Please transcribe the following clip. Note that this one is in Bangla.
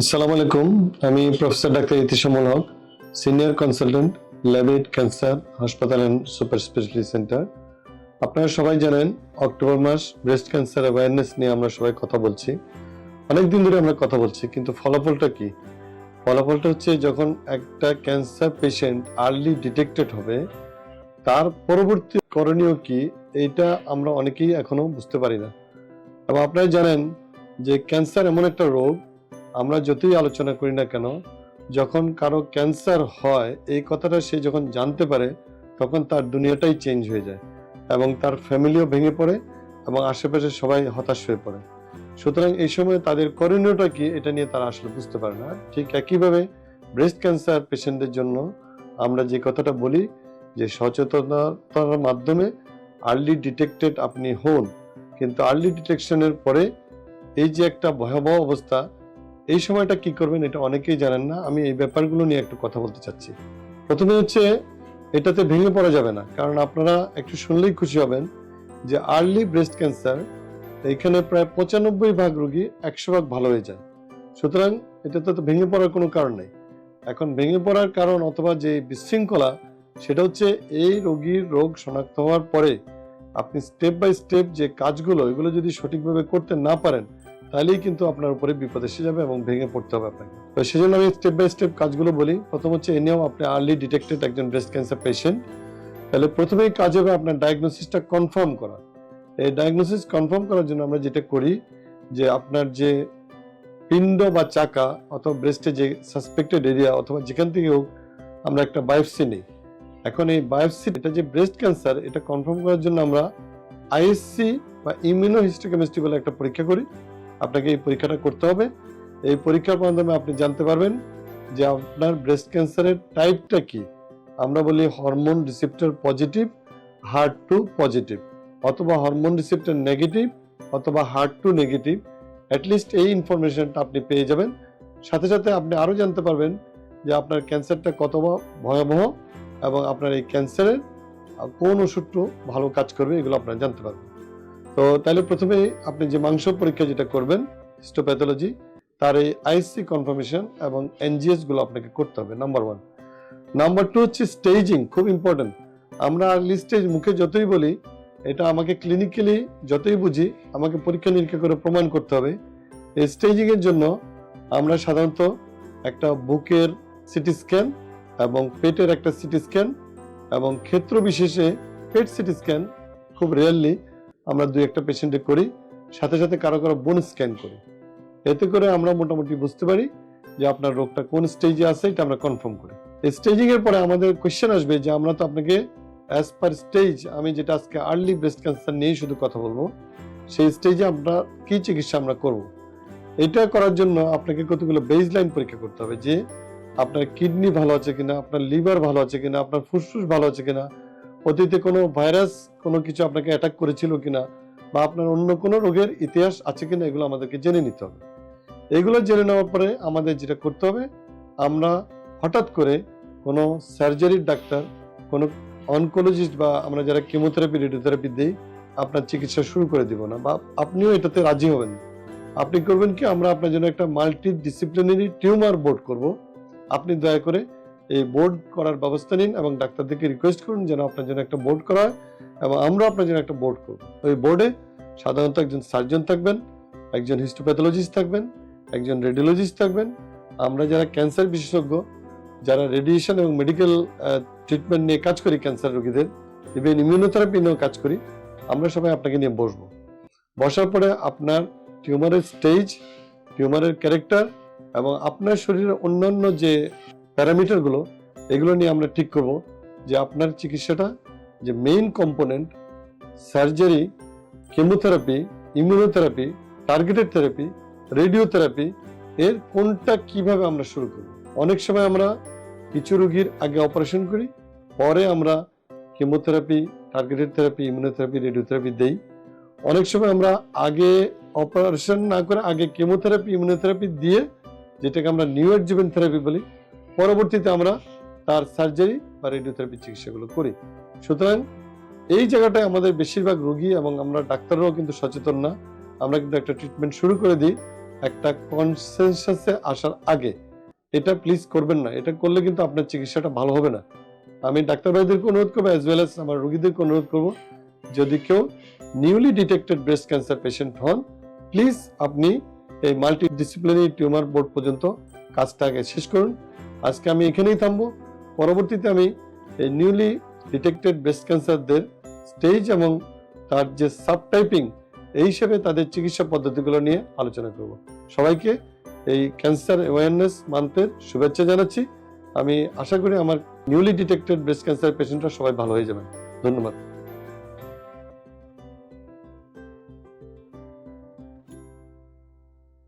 আসসালামু আলাইকুম, আমি professor doctor Itismal Haque senior consultant Labaid cancer hospital and super speciality centre. আপনারা সবাই জানেন, অক্টোবর মাস ব্রেস্ট ক্যান্সার অ্যাওয়ারনেস নিয়ে আমরা সবাই কথা বলছি। অনেক দিন ধরে আমরা কথা বলছি, কিন্তু ফলাফলটা কি? ফলাফলটা হচ্ছে, যখন একটা ক্যান্সার পেশেন্ট আর্লি ডিটেক্টেড হবে, তার পরবর্তী করণীয় কি, এইটা আমরা অনেকেই এখনও বুঝতে পারি না। এবং আপনারা জানেন যে ক্যান্সার এমন একটা রোগ আমরা যতই আলোচনা করি না কেন, যখন কারও ক্যান্সার হয়, এই কথাটা সে যখন জানতে পারে, তখন তার দুনিয়াটাই চেঞ্জ হয়ে যায় এবং তার ফ্যামিলিও ভেঙে পড়ে এবং আশেপাশে সবাই হতাশ হয়ে পড়ে। সুতরাং এই সময় তাদের করণীয়টা কি, এটা নিয়ে তারা আসলে বুঝতে পারে না। ঠিক একইভাবে ব্রেস্ট ক্যান্সার পেশেন্টদের জন্য আমরা যে কথাটা বলি, যে সচেতনতার মাধ্যমে আর্লি ডিটেক্টেড আপনি হন। কিন্তু আর্লি ডিটেকশনের পরে এই যে একটা ভয়াবহ অবস্থা এই সময়টা কি করবেন এটা অনেকেই জানেন না। আমি এই ব্যাপারগুলো নিয়ে একটু কথা বলতে চাচ্ছি। প্রথমে হচ্ছে, এটাতে ভেঙে পড়া যাবে না। কারণ আপনারা একটু শুনলেই খুশি হবেন যে আর্লি ব্রেস্ট ক্যান্সার এখানে প্রায় পঁচানব্বই ভাগ রোগী একশো ভাগ ভালো হয়ে যায়। সুতরাং এটাতে তো ভেঙে পড়ার কোনো কারণ নেই। এখন ভেঙে পড়ার কারণ অথবা যে বিশৃঙ্খলা, সেটা হচ্ছে এই রোগীর রোগ শনাক্ত হওয়ার পরে আপনি স্টেপ বাই স্টেপ যে কাজগুলো, এগুলো যদি সঠিকভাবে করতে না পারেন তাহলেই কিন্তু আপনার উপরে বিপদ এসে যাবে এবং ভেঙে পড়তে হবে আপনাকে। তো সেজন্য আমি স্টেপ বাই স্টেপ কাজগুলো বলি। প্রথম হচ্ছে, এ নিয়েও আপনি আর্লি ডিটেক্টেড একজন ব্রেস্ট ক্যান্সার পেশেন্ট তাহলে প্রথমেই কাজ হবে আপনার ডায়াগনোসিসটা কনফার্ম করা। এই ডায়াগনোসিস কনফার্ম করার জন্য আমরা যেটা করি, যে আপনার যে পিণ্ড বা চাকা অথবা ব্রেস্টে যে সাসপেক্টেড এরিয়া অথবা যেখান থেকে হোক, আমরা একটা বায়োপসি নিই। এখন এই বায়োপসি এটা যে ব্রেস্ট ক্যান্সার এটা কনফার্ম করার জন্য আমরা আইএসসি বা ইমিউনো হিস্টোকেমিস্ট্রি বলে একটা পরীক্ষা করি। আপনাকে এই পরীক্ষাটা করতে হবে। এই পরীক্ষার মাধ্যমে আপনি জানতে পারবেন যে আপনার ব্রেস্ট ক্যান্সারের টাইপটা কি। আমরা বলি হরমোন রিসেপ্টর পজিটিভ হার্ট টু পজিটিভ অথবা হরমোন রিসেপ্টর নেগেটিভ অথবা হার্ট টু নেগেটিভ অ্যাটলিস্ট এই ইনফরমেশনটা আপনি পেয়ে যাবেন। সাথে সাথে আপনি আরও জানতে পারবেন যে আপনার ক্যান্সারটা কত ভয়াবহ এবং আপনার এই ক্যান্সারের কোন ওষুধটা ভালো কাজ করবে, এগুলো আপনারা জানতে পারবেন। তো তাহলে প্রথমে আপনি যে মাংস পরীক্ষা যেটা করবেন হিস্টোপ্যাথোলজি তার এই আইসি কনফার্মেশন এবং এনজিএসগুলো আপনাকে করতে হবে নাম্বার ওয়ান নাম্বার টু হচ্ছে স্টেজিং খুব ইম্পর্টেন্ট আমরা আর্লি স্টেজ মুখে যতই বলি, এটা আমাকে ক্লিনিক্যালি যতই বুঝি, আমাকে পরীক্ষা নিরীক্ষা করে প্রমাণ করতে হবে। এই স্টেজিং এর জন্য আমরা সাধারণত একটা বুকের সিটি স্ক্যান এবং পেটের একটা সিটি স্ক্যান এবং ক্ষেত্র বিশেষে পেট সিটি স্ক্যান খুব রেয়ারলি আমরা দুই একটা পেশেন্টে করি, সাথে সাথে কারও কারও বোন স্ক্যান করি। এতে করে আমরা মোটামুটি বুঝতে পারি যে আপনার রোগটা কোন স্টেজে আছে, এটা আমরা কনফার্ম করি। স্টেজিং এর পরে আমাদের কোয়েশ্চেন আসবে যে আমরা তো আপনাকে অ্যাজ পার স্টেজ আমি যেটা আজকে আর্লি ব্রেস্ট ক্যান্সার নিয়ে শুধু কথা বলব, সেই স্টেজে আমরা কি চিকিৎসা আমরা করব? এটা করার জন্য আপনাকে কতগুলো বেজ লাইন পরীক্ষা করতে হবে যে আপনার কিডনি ভালো আছে কিনা, আপনার লিভার ভালো আছে কিনা, আপনার ফুসফুস ভালো আছে কিনা অতীতে কোনো ভাইরাস, কোনো কিছু আপনাকে অ্যাটাক করেছিল কিনা বা আপনার অন্য কোনো রোগের ইতিহাস আছে কিনা এগুলো আমাদেরকে জেনে নিতে হবে। এগুলো জেনে নেওয়ার পরে আমাদের যেটা করতে হবে, আমরা হঠাৎ করে কোনো সার্জারির ডাক্তার কোনো অনকোলজিস্ট বা আমরা যারা কেমোথেরাপি রেডিওথেরাপি দিই, আপনার চিকিৎসা শুরু করে দিব না বা আপনিও এটাতে রাজি হবেন আপনি করবেন কি, আমরা আপনার জন্য একটা মাল্টি ডিসিপ্লিনারি টিউমার বোর্ড করব। আপনি দয়া করে এই বোর্ড করার ব্যবস্থা নিন এবং ডাক্তারদেরকে রিকোয়েস্ট করুন যেন আপনার জন্য একটা বোর্ড করা হয় এবং আমরা আপনার জন্য একটা বোর্ড করব। ওই বোর্ডে সাধারণত একজন সার্জন থাকবেন, একজন হিস্টোপ্যাথোলজিস্ট থাকবেন, একজন রেডিওলজিস্ট থাকবেন। আমরা যারা ক্যান্সার বিশেষজ্ঞ, যারা রেডিয়েশন এবং মেডিকেল ট্রিটমেন্ট নিয়ে কাজ করি ক্যান্সার রোগীদের ইভেন ইমিউনোথেরাপি নিয়েও কাজ করি, আমরা সবাই আপনাকে নিয়ে বসবো। বসার পরে আপনার টিউমারের স্টেজ টিউমারের ক্যারেক্টার এবং আপনার শরীরের অন্যান্য যে প্যারামিটারগুলো, এগুলো নিয়ে আমরা ঠিক করব যে আপনার চিকিৎসাটা যে main component surgery chemotherapy immunotherapy targeted therapy radiotherapy এর কোনটা কীভাবে আমরা শুরু করব? অনেক সময় আমরা কিছু রোগীর আগে অপারেশন করি, পরে আমরা chemotherapy targeted therapy immunotherapy radiotherapy দেই। অনেক সময় আমরা আগে অপারেশন না করে আগে কেমোথেরাপি ইমিউনোথেরাপি দিয়ে যেটাকে আমরা নিউ অ্যাডজুভেন্ট থেরাপি বলি পরবর্তীতে আমরা তার সার্জারি বা রেডিওথেরাপি চিকিৎসাগুলো করি। সুতরাং এই জায়গাটায় আমাদের বেশিরভাগ রোগী এবং আমরা ডাক্তাররাও কিন্তু সচেতন না। আমরা কিন্তু একটা ট্রিটমেন্ট শুরু করে দিই একটা কনসেনসাসে আসার আগে। এটা প্লিজ করবেন না। এটা করলে কিন্তু আপনার চিকিৎসাটা ভালো হবে না। আমি ডাক্তার ভাইদেরকে অনুরোধ করব অ্যাজ ওয়েল এস আমার রোগীদেরকে অনুরোধ করব, যদি কেউ newly detected breast cancer patient হন প্লিজ আপনি এই মাল্টি ডিসিপ্লিনারি টিউমার বোর্ড পর্যন্ত কাজটা আগে শেষ করুন। আজকে আমি এখানেই থামবো। পরবর্তীতে আমি এই নিউলি ডিটেক্টেড ব্রেস্ট ক্যান্সারদের স্টেজ এবং তার যে সাবটাইপিং এই হিসেবে তাদের চিকিৎসা পদ্ধতিগুলো নিয়ে আলোচনা করব। সবাইকে এই ক্যান্সার অ্যাওয়ারনেস মান্থের শুভেচ্ছা জানাচ্ছি। আমি আশা করি আমার নিউলি ডিটেক্টেড ব্রেস্ট ক্যান্সার পেশেন্টরা সবাই ভালো হয়ে যাবেন। ধন্যবাদ।